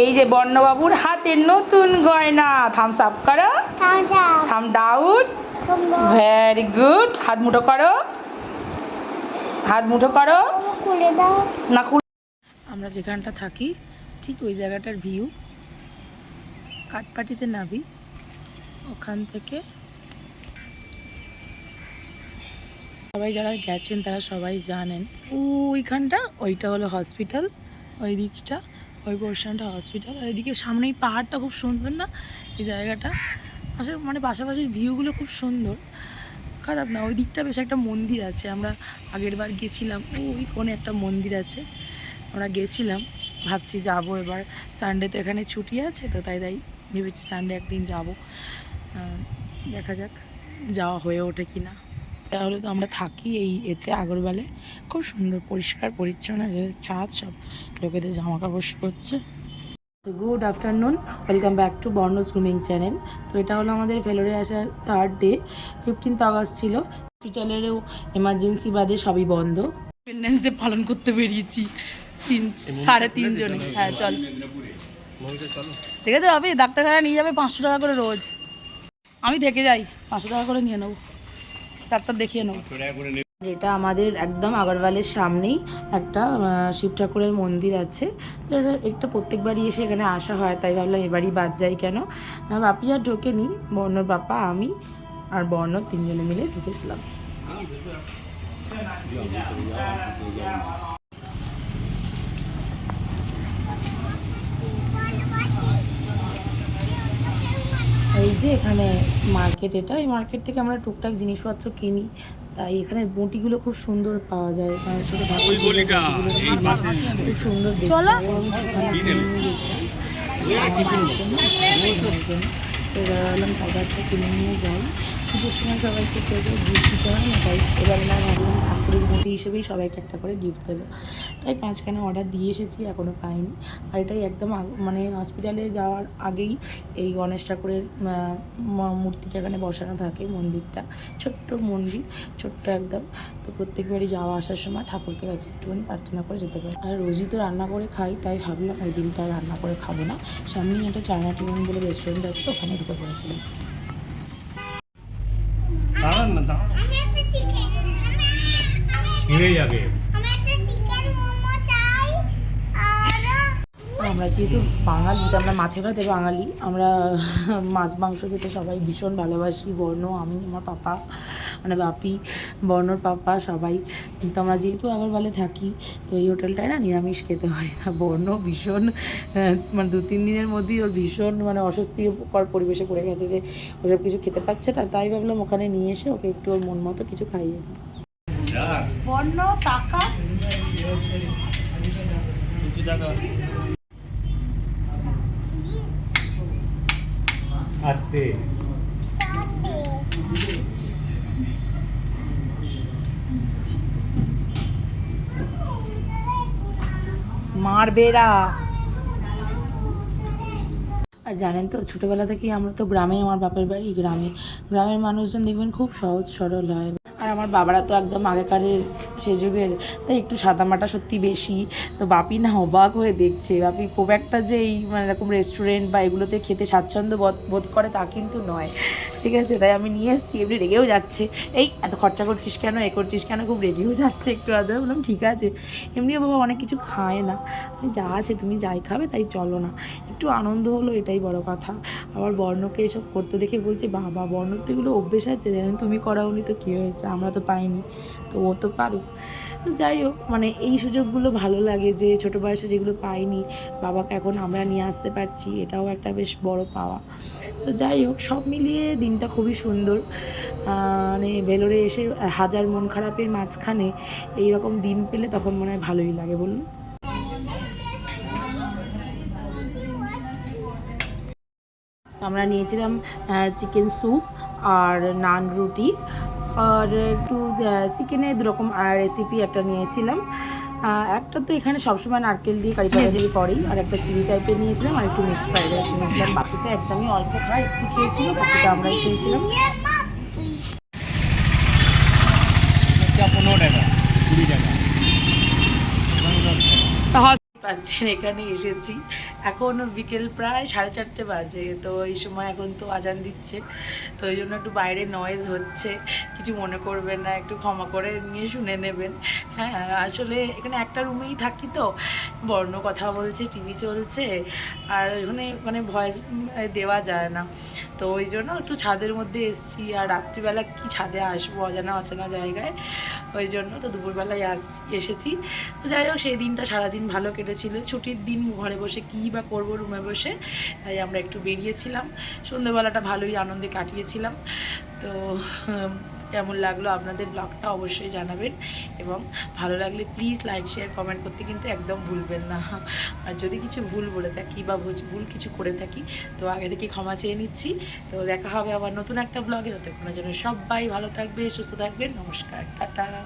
এই যে বর্ণবাবুর হাতে নতুন গয়না। থামস আপ করো। থাম ডাউন thumbs ভেরি গুড হাত মুঠো করো। হাত মুঠো করো। না আমরা যেখানটা থাকি ঠিক ওই জায়গাটার ভিউ কাঠপাটিতে নাবি। ওখান থেকে সবাই যারা গেছেন তারা সবাই জানেন। ওইখানটা ওইটা হলো হসপিটাল ওই দিকটা। ওই পোর্শনটা হসপিটাল আর এদিকে সামনেই পাহাড়টা খুব সুন্দর না? এই জায়গাটা। আসলে মানে পাশাপাশির ভিউগুলো খুব সুন্দর। খারাপ না, ওই দিকটা বেশ একটা মন্দির আছে। আমরা আগের বার গেছিলাম, ওই কোণে একটা মন্দির আছে। আমরা গেছিলাম, ভাবছি যাব এবার। সানডে তো এখানে ছুটি আছে, তো তাই তাই ভেবেছি সানডে একদিন যাব। দেখা যাক, যাওয়া হয়ে ওঠে কি না তাহলে তো আমরা থাকি এই এতে আগরবালে। খুব সুন্দর পরিষ্কার পরিচ্ছন্ন ছাদ সব লোকেদের জামা কাপড় করছে good afternoon welcome back to বর্ণস grooming channel তো এটা হলো আমাদের ফেলোরে আসার থার্ড ডে ফিফটিন্থ আগস্ট ছিল। হসপিটালেরও এমার্জেন্সি বাদে সবই বন্ধ। ইন্ডিপেন্ডেন্স ডে পালন করতে বেরিয়েছি। তিন সাড়ে তিনজনে। হ্যাঁ চল। ঠিক আছে ভাবি? ডাক্তারখানা নিয়ে যাবে পাঁচশো টাকা করে রোজ। আমি থেকে যাই পাঁচশো টাকা করে নিয়ে নেব। ডাক্তার দেখিয়ে নেব এটা আমাদের একদম আগরওয়ালের সামনেই একটা শিব ঠাকুরের মন্দির আছে। তো এটা একটা প্রত্যেকবারই এসে এখানে আসা হয়, তাই ভাবলাম এবারই বাদ যাই কেন? বাপি আর ঢোকেনি, বর্ণর বাপা, আমি আর বর্ণ তিনজনে মিলে ঢুকেছিলাম। যে এখানে মার্কেট এটা এই মার্কেট থেকে আমরা টুকটাক জিনিসপত্র কিনি। তাই এখানে বটিগুলো খুব সুন্দর পাওয়া যায়। মানে ছোটো। খুব সুন্দর দেখতে। এবার চার পাঁচটা কিনে নিয়ে যাই পুজোর সময় সবাইকে কেউ গিফট দিতে হয় না, তাই এবার না ভাবলাম ঠাকুরের মুটি হিসেবেই সবাইকে একটা করে গিফট দেবো। তাই পাঁচখানা অর্ডার দিয়ে এসেছি এখনও পাইনি। আর এটাই একদম মানে হসপিটালে যাওয়ার আগেই এই গণেশ ঠাকুরের মূর্তিটা এখানে বসানো থাকে মন্দিরটা। ছোট্ট মন্দির, ছোট্ট একদম। তো প্রত্যেকবারই যাওয়া আসার সময় ঠাকুরকে কাছে একটুখানি প্রার্থনা করে যেতে পারি। আর রোজই তো রান্না করে খাই, তাই ভাবলাম এই দিনটা রান্না করে খাব না। সামনেই একটা চায়না টিউন বলে রেস্টুরেন্ট আছে, ওখানে ঢুকে পড়েছিলাম আর আমরা যেহেতু বাঙালি তো আমরা মাছে ভাতে বাঙালি আমরা মাছ মাংস খেতে সবাই ভীষণ ভালোবাসি বর্ণ আমি আমার পাপা। মানে বাপি বর্ণর পাপা সবাই। কিন্তু আমরা যেহেতু আগরবালে থাকি তো এই হোটেলটায় না নিরামিষ খেতে হয় না। বর্ণ ভীষণ মানে দু তিন দিনের মধ্যেই ওর ভীষণ মানে অস্বস্তিকর পরিবেশে পড়ে গেছে যে ওসব কিছু খেতে পাচ্ছে না। তাই ভাবলাম ওখানে নিয়ে এসে ওকে একটু ওর মন মতো কিছু খাইয়ে দিই। বর্ণ টাকা দুটো আসতে মারবেরা আর জানেন তো, ছোটোবেলা থেকেই আমরা তো গ্রামে আমার বাপের বাড়ি গ্রামে। গ্রামের মানুষজন দেখবেন খুব সহজ সরল হয়। আমার বাবারা তো একদম আগেকারের সে যুগের, তাই একটু সাদামাটা সত্যি বেশি। তো বাপি না অবাক হয়ে দেখছে। বাপি খুব একটা যে এই মানে এরকম রেস্টুরেন্ট বা এগুলোতে খেতে স্বাচ্ছন্দ্য বোধ করে তা কিন্তু নয়। ঠিক আছে? তাই আমি নিয়ে এসেছি, এমনি রেগেও যাচ্ছে। এই এত খরচা করছিস কেন? এ করছিস কেন? খুব রেগেও যাচ্ছে একটু আধ। বললাম, ঠিক আছে। এমনিও বাবা অনেক কিছু খায় না। যা আছে তুমি যাই খাবে, তাই চলো না। একটু আনন্দ হলো, এটাই বড় কথা। আবার বর্ণকে এসব করতে দেখে বলছে, বাবা বর্ণ তো এগুলো অভ্যেস আছে, যেমন তুমি করাওনি তো কী হয়েছে? আমরা তো পাইনি, তো ও তো পারুক। যাই হোক মানে এই সুযোগগুলো ভালো লাগে যে ছোটো বয়সে যেগুলো পাইনি, বাবাকে এখন আমরা নিয়ে আসতে পারছি, এটাও একটা বেশ বড় পাওয়া। তো যাই হোক, সব মিলিয়ে দিনটা খুবই সুন্দর। মানে ভেলোরে এসে হাজার মন খারাপের মাঝখানে এই রকম দিন পেলে তখন মনে হয় ভালোই লাগে, বলুন। আমরা নিয়েছিলাম চিকেন স্যুপ আর নান রুটি। আর একটু চিকেনের দুরকম রেসিপি একটা নিয়েছিলাম। একটা তো এখানে সবসময় নারকেল দিয়ে কারি পাতা দিয়ে করেই আর একটা চিলি টাইপের নিয়েছিলাম আর একটু মিক্সড ফ্রাইড রাইস নিয়েছিলাম। বাকিটা একদমই অল্প খাই একটু খেয়েছিল বাকিটা আমরাই খেয়েছিলাম। পনেরো টাকা কুড়ি টাকা। পাচ্ছেন, এখানে এসেছি। এখন বিকেল প্রায় সাড়ে চারটে বাজে, তো এই সময় এখন তো আজান দিচ্ছে, তো এই জন্য একটু বাইরে নয়েজ হচ্ছে। কিছু মনে করবেন না, একটু ক্ষমা করে নিয়ে শুনে নেবেন। হ্যাঁ আসলে এখানে একটা রুমেই থাকি তো, বর্ণ কথা বলছে টিভি চলছে, আর ওখানে মানে ভয়েস দেওয়া যায় না। তো ওই জন্য একটু ছাদের মধ্যে এসছি, আর রাত্রিবেলা কি ছাদে আসব অজানা অচেনা জায়গায়? ওই জন্য তো দুপুরবেলায় আস, এসেছি। তো যাই হোক, সেই দিনটা সারাদিন ভালো কেটেছিল। ছুটির দিন ঘরে বসে কী বা করব রুমে বসে, তাই আমরা একটু বেরিয়েছিলাম। সন্ধ্যেবেলাটা ভালোই আনন্দে কাটিয়েছিলাম। তো কেমন লাগল আপনাদের ব্লগটা অবশ্যই জানাবেন এবং ভালো লাগলে প্লিজ লাইক শেয়ার কমেন্ট করতে কিন্তু একদম ভুলবেন না। আর যদি কিছু ভুল বলে থাকি বা ভুল- কিছু করে থাকি, তো আগে থেকে ক্ষমা চেয়ে নিচ্ছি। তো দেখা হবে আবার নতুন একটা ব্লগে ততক্ষণের জন্য সবাই ভালো থাকবে সুস্থ থাকবেন। নমস্কার, টাটা।